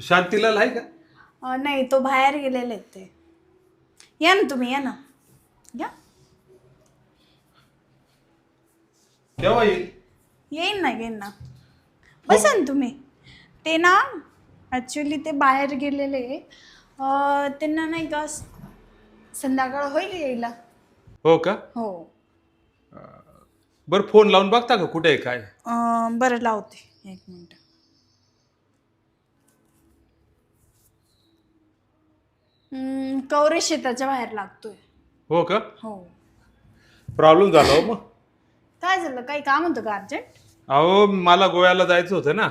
शांतीलाल आहे का? अं, नाही तो बाहेर गेलेले आहेत ते. या ना तुम्ही या ना. या. केव्हा येईल? येईन ना येईन ना. बसा ना तुम्ही. ते ना ॲक्च्युली ते बाहेर गेलेले अं, त्यांना नाही का स- संध्याकाळ होईल यायला. हो का? हो. बरं फोन लावून बघता का कुठे आहे काय अं, बरं लावते. एक मिनिट. हम्म, कवरे शेताच्या बाहेर लागतोय. हो का? हो. प्रॉब्लेम झाला हो मग. काय झालं? काही काम होतं का अर्जंट? अहो मला गोव्याला जायचं होतं ना.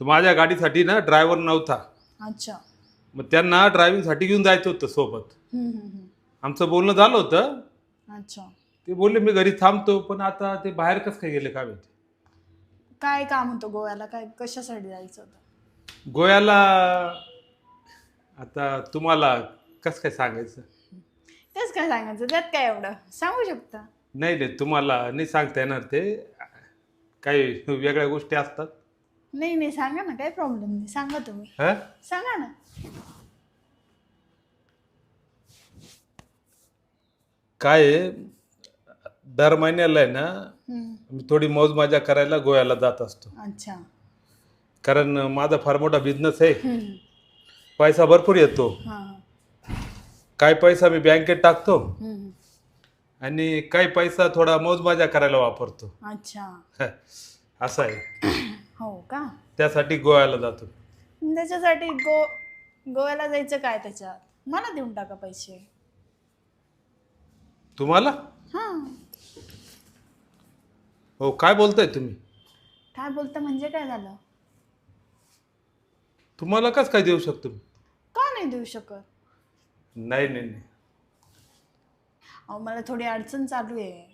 तर माझ्या गाडीसाठी ना ड्रायव्हर नव्हता. अच्छा. मग त्यांना ड्रायव्हिंगसाठी घेऊन जायचं होतं सोबत. हम्म, हम्म, हम्म. आमचं बोलणं झालं होतं. अच्छा. ते बोलले मी घरी थांबतो पण आता ते बाहेर कसं काय गेले काय माहिती काय काम होतं गोव्याला? काय कशासाठी जायचं होतं? गोव्याला आता तुम्हाला कसं काय सांगायचं? तेच काय सांगायचं? त्यात काय एवढं? सांगू शकता? नाही नाही तुम्हाला नाही सांगता येणार ते. काही वेगळ्या गोष्टी असतात. नाही नाही सांगा ना काही प्रॉब्लेम नाही. सांगा तुम्ही. हा? सांगा ना. काय आहे, दर महिन्याला आहे ना हम्म, मी थोडी मौज मजा करायला गोव्याला जात असतो. अच्छा. कारण माझा फार मोठा बिझनेस आहे. हम्म, पैसा भरपूर येतो. हां. काय पैसा मी बँकेत टाकतो. हम्म, आणि काही पैसा थोडा मौज मजा करायला वापरतो. अच्छा. असं आहे. हो का? त्यासाठी गोव्याला जातो. त्याच्यासाठी गो गोव्याला जायचं काय त्याच्यात? मला देऊन टाका पैसे. तुम्हाला? हां. हो काय बोलताय तुम्ही? काय बोलतं म्हणजे काय झालं? तुम्हाला कस काय देऊ शकतो मी? नाही देऊ शकत. नाही नाही नाही. अहो मला थोडी अडचण चालू आहे.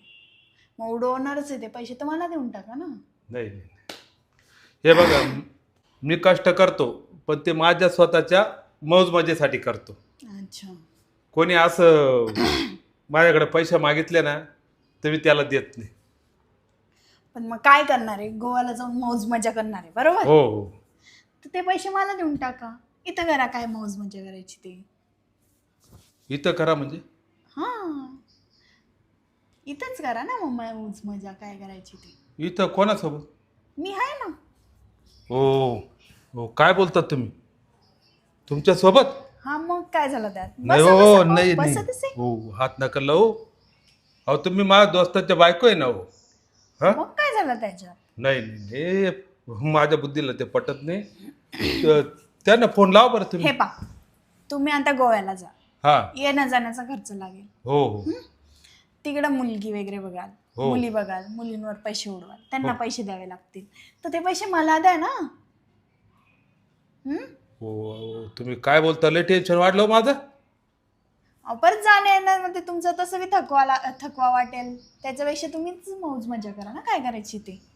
मग उडवणारच आहे ते. पैसे तर मला देऊन टाका ना. नाही नाही हे बघा मी कष्ट करतो पण ते माझ्या स्वतःच्या मौज मजेसाठी करतो. अच्छा. कोणी असं माझ्याकडे पैसे मागितले ना तर मी त्याला देत नाही. पण मग काय करणार आहे? गोव्याला जाऊन मौज मजा करणार आहे बरोबर? हो हो. तर ते पैसे मला देऊन टाका. इथं करा काय मौज मजा करायची ते. इथं करा म्हणजे? हां. इथंच करा ना मग मौज मजा काय करायची ते. इथं कोणासोबत? मी आहे ना. हो हो. काय बोलतात तुम्ही? तुमच्यासोबत? हा मग काय झालं त्यात? नाही बसा, हो बसा. नाही बसा नाही तसे. हो हात नका लावू. अहो तुम्ही माझ्या दोस्ताच्या बायको आहे ना हो. हा? मग काय झालं त्याच्यात? नाही नाही. हे माझ्या बुद्धीला ते पटत नाही. त- त्यांना फोन लावा बरं हे तुम्ही पा तुम्ही आता गोव्याला जा. हा. येण्या जाण्याचा खर्च लागेल. हो हो. तिकडं मुलगी वगैरे बघाल हो. मुली बघाल मुलींवर पैसे उडवाल. त्यांना हो. पैसे द्यावे लागतील. तर ते पैसे मला द्या ना. हम्म? हो हो. तुम्ही काय बोलता लय टेन्शन वाढलं हो माझं. अहो, परत जाण्या येण्यामध्ये तुमचं तसं बी थकवा ला- थकवा वाटेल. त्याच्यापेक्षा तुम्हीच मौज मजा करा ना. काय करायची ते?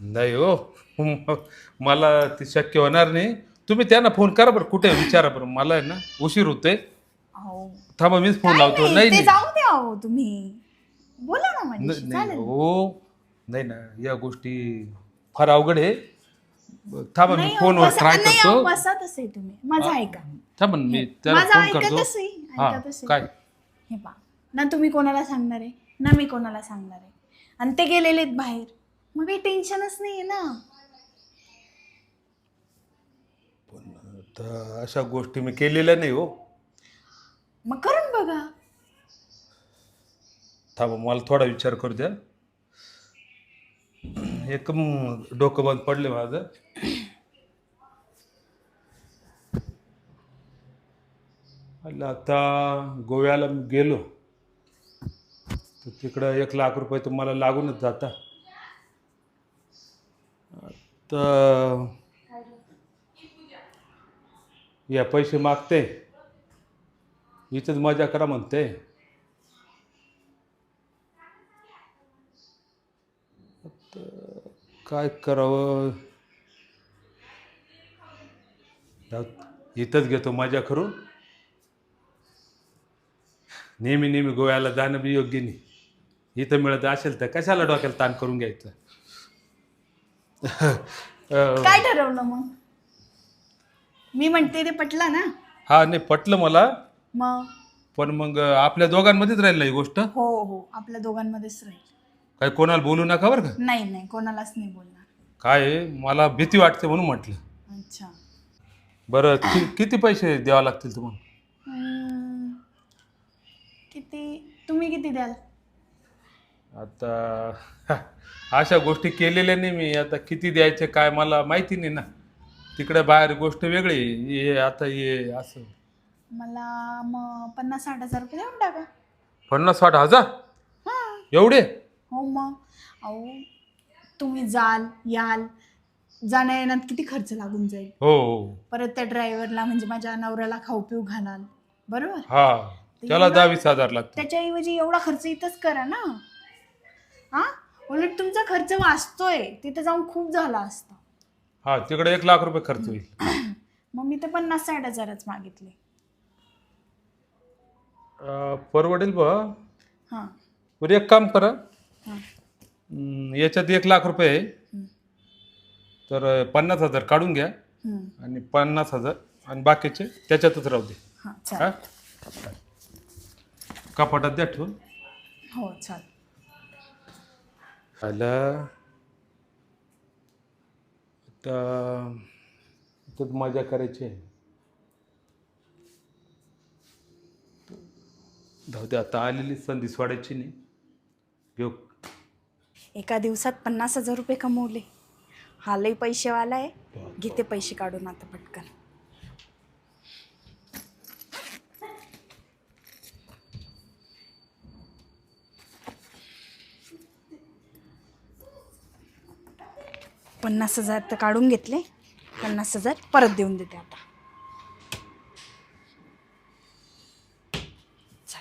नाही हो. मला ते शक्य होणार नाही. तुम्ही त्यांना फोन करा बरं कुठे आहे? विचारा बरं. मला आहे ना उशीर होतोय. अहो. थांबा मीच फोन लावतो. नाही, नाही ते नाही. जाऊ द्या अहो तुम्ही. बोला ना नाही माझ्याशी नाही, चालेल. हो. नाही ना या गोष्टी फार अवघड आहे. थांबा मी नाही, अहो, फोनवर बसा- ट्राय नाही, अहो, करतो. बसा तसे तुम्ही. माझं ऐका. थांबा ना, मी त्याला माझं फोन करतो. हा. काय? हे पा ना तुम्ही कोणाला सांगणार आहे ना मी कोणाला सांगणार आहे. आणि ते गेलेले आहेत बाहेर. मग काही टेन्शनच नाही ना. तर अशा गोष्टी मी केलेल्या नाही हो. मग करून बघा. थांबा मला थोडा विचार करू द्या. एक म- डोकं बंद पडले माझं. आता गोव्याला मी गेलो. तर तिकडं एक लाख रुपये तुम्हाला लागूनच जाता. तर या पैसे मागते. इथंच मजा करा म्हणते. काय करावं? इथंच घेतो मजा करून. नेहमी नेहमी गोव्याला जाणं बी योग्य नाही. इथं मिळत असेल तर कशाला डोक्याला ताण करून घ्यायचं? अं, काय ठरवलं मग? मी म्हणते ते पटलं ना? हा नाही पटलं मला. मग? पण मग आपल्या दोघांमध्येच राहील ना ही गोष्ट? हो हो आपल्या दोघांमध्येच राहील. काही कोणाला बोलू नका बरं का? नाही नाही कोणालाच नाही बोलणार. काय आहे, मला भीती वाटते म्हणून म्हटलं. अच्छा. बरं कि, किती पैसे द्यावे लागतील तुम्हाला? हम्म, किती तुम्ही किती द्याल? आता अशा गोष्टी केलेल्या नाही मी. आता किती द्यायचे काय मला माहिती नाही ना. तिकडे बाहेर गोष्ट वेगळी. हे आता हे असं. मला मग पन्नास साठ हजार रुपये देऊन टाका. पन्नास साठ हजार? हां. एवढे? हो मग. अहो तुम्ही जाल याल. जाण्या येण्यात किती खर्च लागून जाईल? हो. हो परत त्या ड्रायव्हरला म्हणजे माझ्या नवऱ्याला खाऊ पिऊ घालाल. बरोबर? हा. त्याला दहा वीस हजार लागतात त्याच्याऐवजी एवढा खर्च इथंच करा ना. हा? उलट तुमचा खर्च वाचतोय. तिथे जाऊन खूप झाला असता. हा तिकडे एक लाख रुपये खर्च होईल. मग मी तर पन्नास साठ हजारच मागितले. अं, परवडेल बा हां. बरं एक काम करा. हां. हम्म, याच्यात एक लाख रुपये आहे. तर अं, पन्नास हजार काढून घ्या. हम्म. आणि पन्नास हजार आणि बाकीचे त्याच्यातच राहू दे. हां हा? कपाटात द्या ठेवून. हो चालेल. आला आता तर मजा करायची आहे. दे आता आलेली संधी सोडायची नाही. घेऊ. एका दिवसात पन्नास हजार रुपये कमवले. हालही पैसेवाला आहे. घेते पैसे काढून आता पटकन. पन्नास हजार तर काढून घेतले. पन्नास हजार परत देऊन देते आता. चल.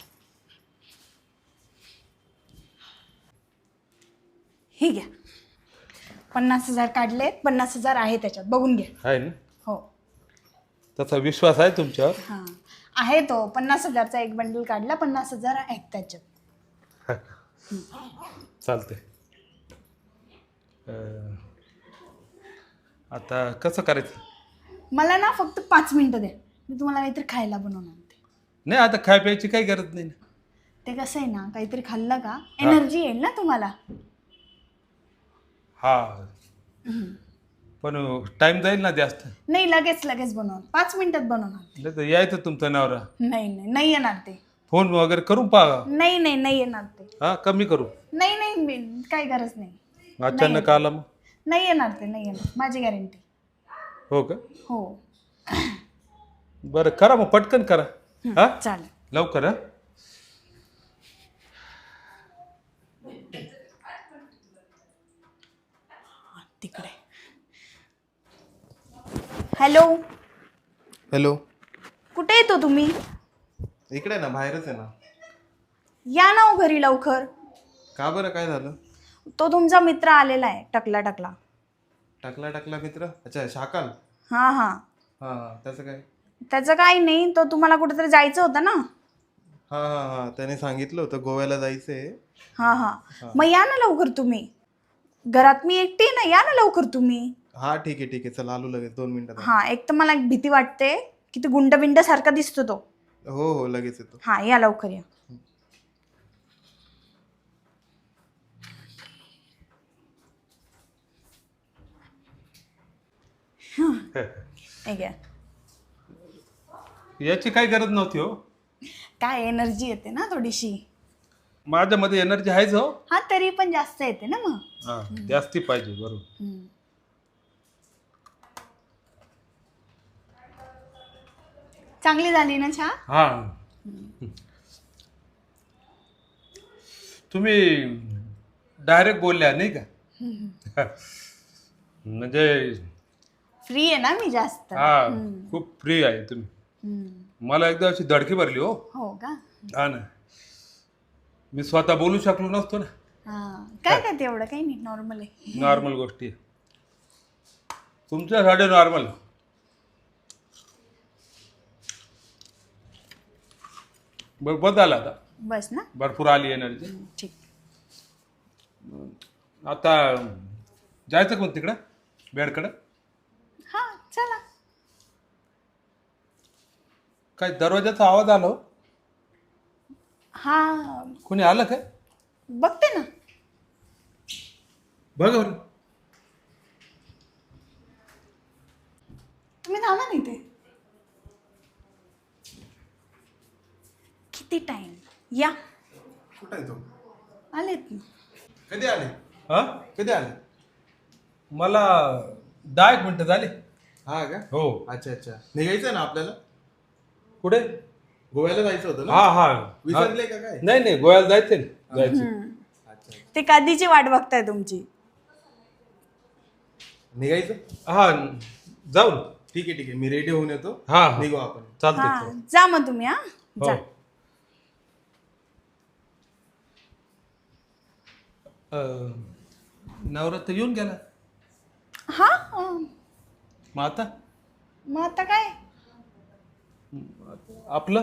हे घ्या. पन्नास हजार काढले पन्नास हजार आहे त्याच्यात. बघून घ्या. आहे ना? हो. तसा विश्वास आहे तुमच्यावर? हां. आहे तो. पन्नास हजारचा एक बंडल काढला. पन्नास हजार आहेत त्याच्यात. चालते आता कसं करायचं? मला ना फक्त पाच मिनटं द्या मी तुम्हाला काहीतरी खायला बनवून आणते नाही आता खाय प्यायची काही गरज नाही ना. ते कसं आहे ना काहीतरी खाल्लं का एनर्जी येईल ना तुम्हाला. हा. पण टाइम जाईल ना जास्त? नाही लगेच लगेच बनवून पाच मिनिटात बनवून आणते नाही तर यायचं तुमचा नवरा. नाही नाही नाही येणार ते. फोन वगैरे करून पहा. नाही नाही नाही येणार ते. हा कमी करू. नाही नाही मी- काही गरज नाही. अचानक आला मग. नाही येणार ते नाही येणार. माझी गॅरंटी हो का? हो. बरं करा मग पटकन करा. हा? चालेल. लवकर हा? हा, तिकडे. हॅलो. हॅलो. कुठे येतो तुम्ही? इकडे ना बाहेरच आहे ना. या ना हो घरी लवकर. का बरं काय झालं? तो तुमचा मित्र आलेला आहे टकला टकला. टाकला टाकला मित्र? अच्छा शाकाल? हां हां. हां हां त्याचं काय? त्याचं काही नाही तो तुम्हाला कुठेतरी जायचं होतं ना? हां हां हां. त्याने सांगितलं होतं गोव्याला जायचं आहे. हां हां. मग या ना लवकर तुम्ही. घरात मी एकटी आहे ना या ना लवकर तुम्ही. हां ठीक आहे ठीक आहे. चला आलो लगेच दोन मिनिटात. हां एक तर मला एक भीती वाटते की ते गुंड बिंड सारखा दिसतो तो. हो हो लगेच येतो. हां या लवकर या. हे घ्या. याची काही गरज नव्हती हो. काय एनर्जी येते ना थोडीशी. माझ्यामध्ये एनर्जी आहेच हो. हा तरी पण जास्त येते ना मग. हा जास्ती पाहिजे बरोबर. हम्म. चांगली झाली ना चहा? हा. तुम्ही डायरेक्ट बोलल्या नाही का? म्हणजे फ्री आहे ना मी जास्त? हा खूप फ्री आहे तुम्ही. हम्म. मला एकदा अशी धडकी भरली हो. हो का? हा ना. मी स्वतः बोलू शकलो नसतो ना. हा. काय काय तेवढं काही नाही नॉर्मल आहे. नॉर्मल गोष्टी तुमच्यासाठी नॉर्मल बरं बदल आता. बस ना. भरपूर आली एनर्जी ठीक. आता जायचं कोण तिकडं? बेडकडं हां चला काय दरवाजाचा आवाज आला हो? हां. कोणी आलं काय? बघते ना. बघ बरं. तुम्ही थांबा नाही ते किती टाइम या. कुठं आहे तो? आलेत ना. कधी आले? हा? कधी आले? मला दहा एक मिनटं झाली. हा का? हो. अच्छा अच्छा. निघायचं ना आपल्याला? कुठे? गोव्याला जायचं होतं ना? हा हा. विसरले का काय? नाही नाही गोव्याला जायचं जायचं. हम्म. अच्छा. ते कधीची वाट बघताय तुमची? निघायचं? हा जाऊ ना. ठीक आहे ठीक आहे. मी रेडी होऊन येतो. हा हा. निघू आपण. हा चालतंय. जा मग तुम्ही हा. हो. जा. अं, नवरा तर येऊन गेला? हा? अं, मग आता? मग आता काय? आपलं?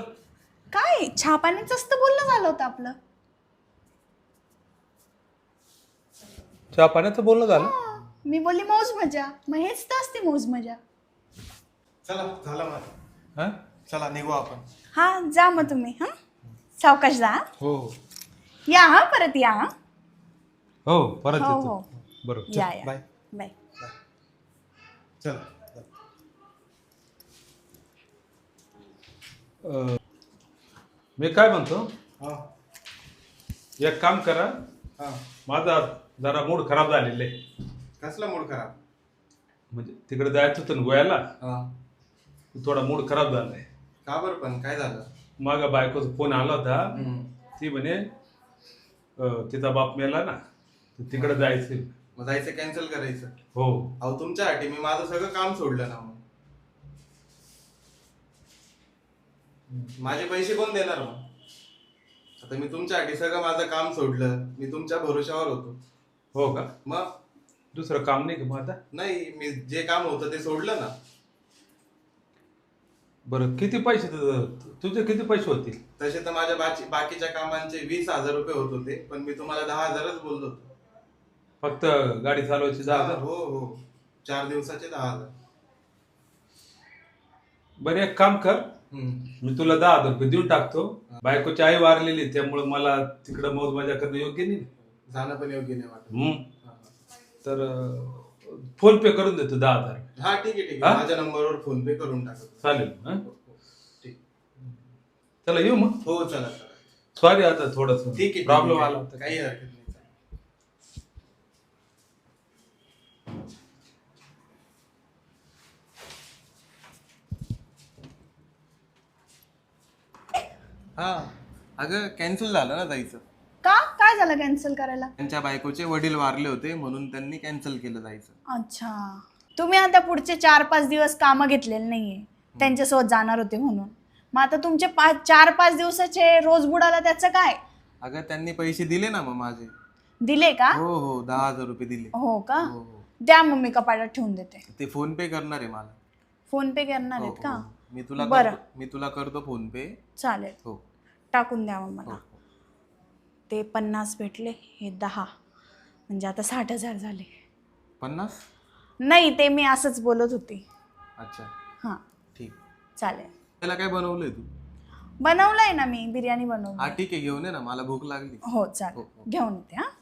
काय? पाण्याचं तर बोलणं झालं होतं आपलं. चहा पाण्याचं बोलणं झालं? हा, मी बोलली मौज मजा. मग हेच तर असते मौज मजा. चला झालं हा? चला निघू आपण. हा जा मग तुम्ही हा? सावकाश जा हा. हो हो. या हा परत या हा? हो परत हो येतो. हो. बरोबर. या या. बाय. बाय. चला. अं, मी काय म्हणतो? हा. एक काम करा. हा. माझा जरा मूड खराब झालेला आहे. कसला मूड खराब? म्हणजे तिकडे जायचं होतं ना गोव्याला? हा. थोडा मूड खराब झालाय. का बरं पण? काय झालं? मागा बायकोचा फोन आला होता. ती म्हणे अं, तिचा बाप मेला ना तर तिकडे जायचं. मग जायचं कॅन्सल करायचं? हो. अहो तुमच्यासाठी मी माझं सगळं काम सोडलं ना मग. माझे पैसे कोण देणार मग आता मी तुमच्यासाठी सगळं माझं काम सोडलं. मी तुमच्या भरोशावर होतो. हो का? मग? दुसरं काम नाही का मग आता? नाही मी जे काम होतं ते सोडलं ना. बरं किती पैसे तुझे किती पैसे होतील तसे तर माझ्या बाकी बाकीच्या कामांचे वीस हजार रुपये होत होते पण मी तुम्हाला दहा हजारच बोललो होतो. फक्त गाडी चालवायची दहा हजार? हो हो. चार दिवसाचे दहा हजार. बरं एक काम कर. मी तुला दहा हजार रुपये देऊन टाकतो. बायकोची आई वारलेली त्यामुळे मला तिकडे मौज मजा करणं योग्य नाही. जाणं पण योग्य नाही वाटत. हम्म. तर फोन पे करून देतो दहा हजार. हा ठीक आहे ठीक हा? आहे माझ्या नंबरवर फोन पे करून टाकतो. चालेल हं? हो, हो. ठीक. चला येऊ मग. हो चला चला. सॉरी आता थोडस ठीक आहे ठीक आहे. प्रॉब्लेम आला होता. काही हरकत नाही. हा. अगं कॅन्सल झालं ना जायचं. का? काय झालं कॅन्सल करायला? त्यांच्या बायकोचे वडील वारले होते म्हणून त्यांनी कॅन्सल केलं जायचं. अच्छा. तुम्ही आता पुढचे चार पाच दिवस कामं घेतलेले नाहीये. त्यांच्यासोबत जाणार होते म्हणून. मग आता तुमचे पाच चार पाच दिवसाचे रोज बुडाला त्याचं काय? अगं त्यांनी पैसे दिले ना मग माझे. दिले का? हो हो दहा हजार रुपये दिले. हो का? हो हो. द्या मग मी कपाटात ठेवून देते. ते फोन पे करणार आहे मला. फोन पे करणार हो, आहेत का. मी तुला बरं. करतो- मी तुला करतो फोन पे. चालेल. हो. टाकून द्या मग हो मला हो. ते पन्नास भेटले हे दहा. म्हणजे आता साठ हजार झाले. पन्नास? नाही ते मी असंच बोलत होते. अच्छा. हां. ठीक. चालेल. त्याला काय बनवलंय तू? बनवलंय ना मी बिर्याणी बनवली. हा ठीक आहे घेऊन ये ना मला भूक लागली. हो चालेल. हो, हो. घेऊन येते हां.